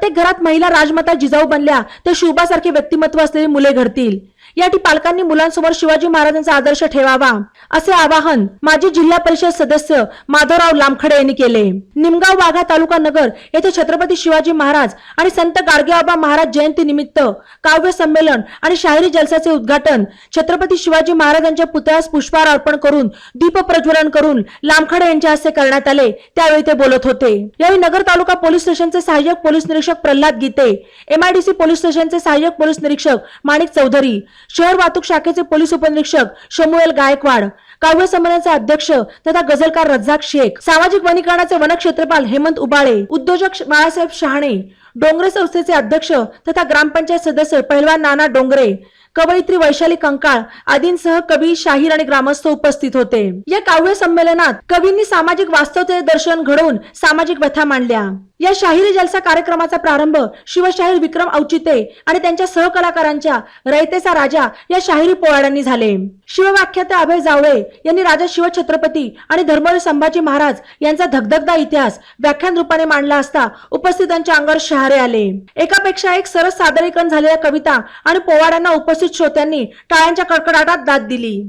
प्रत्येक घरात महिला राजमाता जिजाऊ बनल्या तर शुभासारखे व्यक्तिमत्व असलेली मुले घडतील. यासाठी पालकांनी मुलांसमोर शिवाजी महाराजांचा आदर्श ठेवावा असे आवाहन माजी जिल्हा परिषद सदस्य माधवराव लामखडे यांनी केले. निमगाव वाघा तालुका नगर येथे छत्रपती शिवाजी महाराज आणि संत गाडगेबाबा महाराज जयंती निमित्त काव्य संमेलन आणि शाहिरी जलसाचे उद्घाटन छत्रपती शिवाजी महाराजांच्या पुतळ्यास पुष्पहार अर्पण करून दीप प्रज्वलन करून लामखडे यांच्या हस्ते करण्यात आले. त्यावेळी ते बोलत होते. यावेळी नगर तालुका पोलीस स्टेशनचे सहाय्यक पोलीस निरीक्षक प्रल्हाद गीते एमआयडीसी पोलीस स्टेशनचे सहाय्यक पोलीस निरीक्षक माणिक चौधरी शहर वाहतूक शाखेचे पोलीस उपनिरीक्षक शमुएल गायकवाड काव्य संमेलनाचे अध्यक्ष तथा गझलकार रज्जाक शेख सामाजिक वनीकरणाचे वनक्षेत्रपाल हेमंत उबाळे उद्योजक बाळासाहेब शहाणे डोंगरे संस्थेचे अध्यक्ष तथा ग्रामपंचायत सदस्य पहिलवान नाना डोंगरे कवयित्री वैशाली कंकाळ आदींसह कवी शाहीर आणि ग्रामस्थ उपस्थित होते. या काव्य संमेलनात कवींनी सामाजिक वास्तवते दर्शन घडवून सामाजिक व्यथा मांडल्या. या शाहिरी जलसा कार्यक्रमाचा प्रारंभ शिवशाहीर विक्रम औचिते आणि त्यांच्या सहकलाकारांच्या रयतेचा राजा या शाहिरी पोवाड्यांनी झाले. शिवव्याख्याते अभय जावळे यांनी राजा शिवछत्रपती आणि धर्मवीर संभाजी महाराज यांचा धगधगदा इतिहास व्याख्यान रूपाने मांडला असता उपस्थितांच्या अंगावर शहारे आले. एकापेक्षा एक सरस सादरीकरण झालेल्या कविता आणि पोवाड्यांना उपस्थित श्रोत्यांनी टाळ्यांच्या कडकडाटात दाद दिली.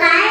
cái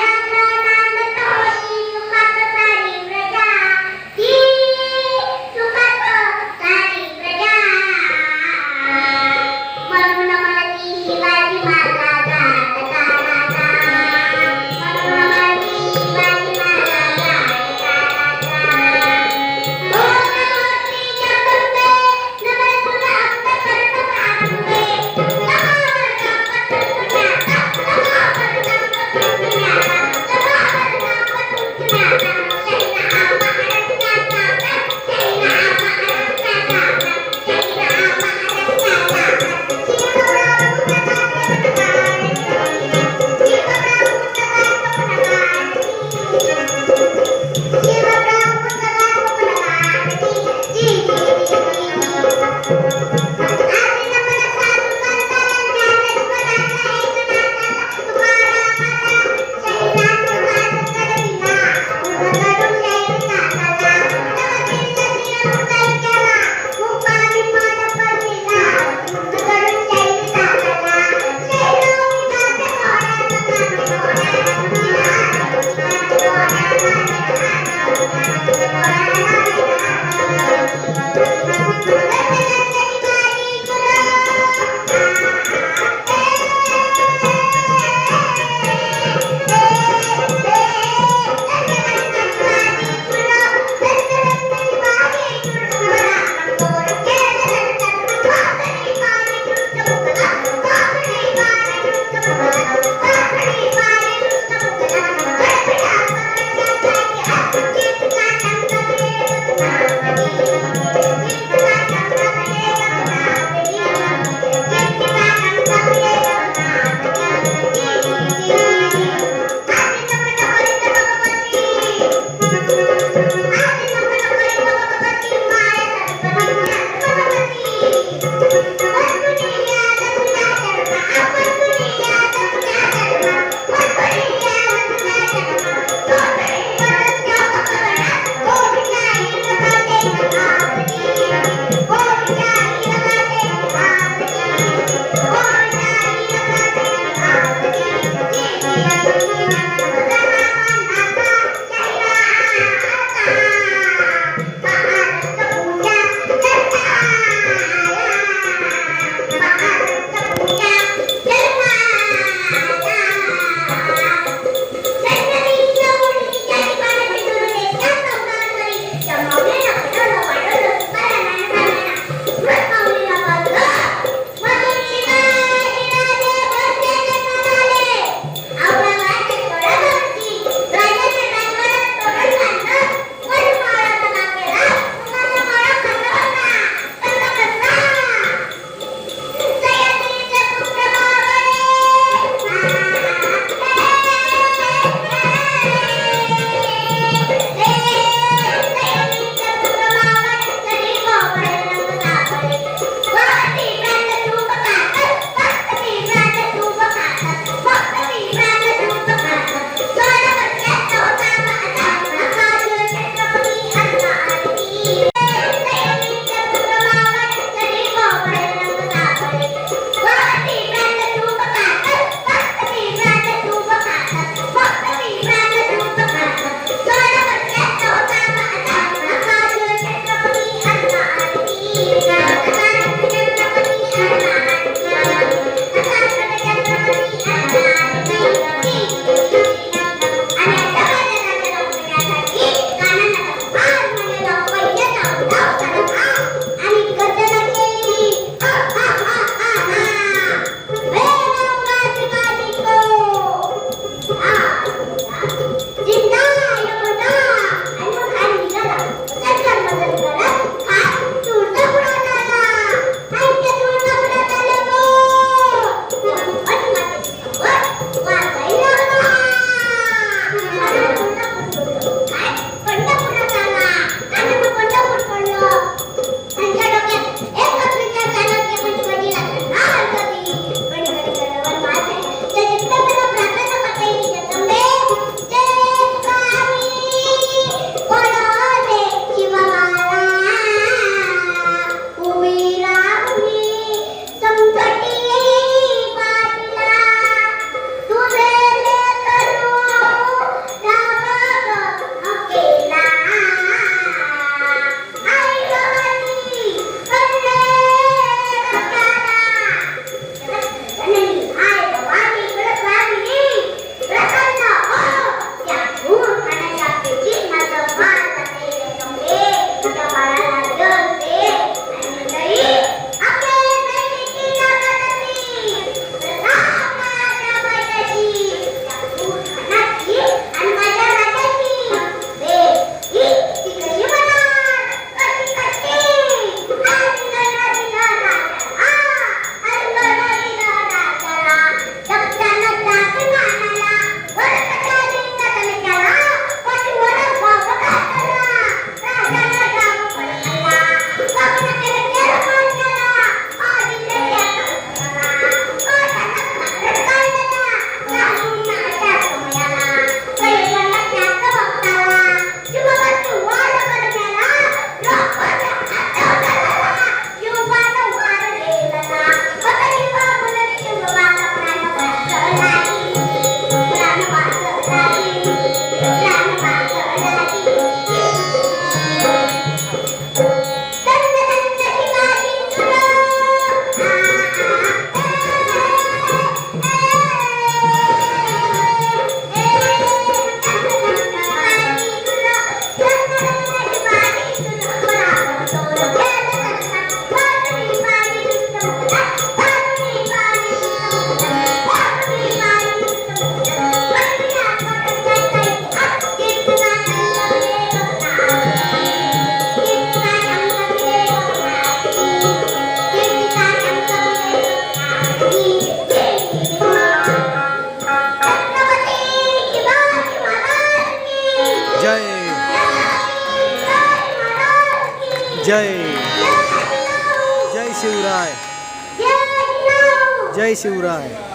जय शिवराय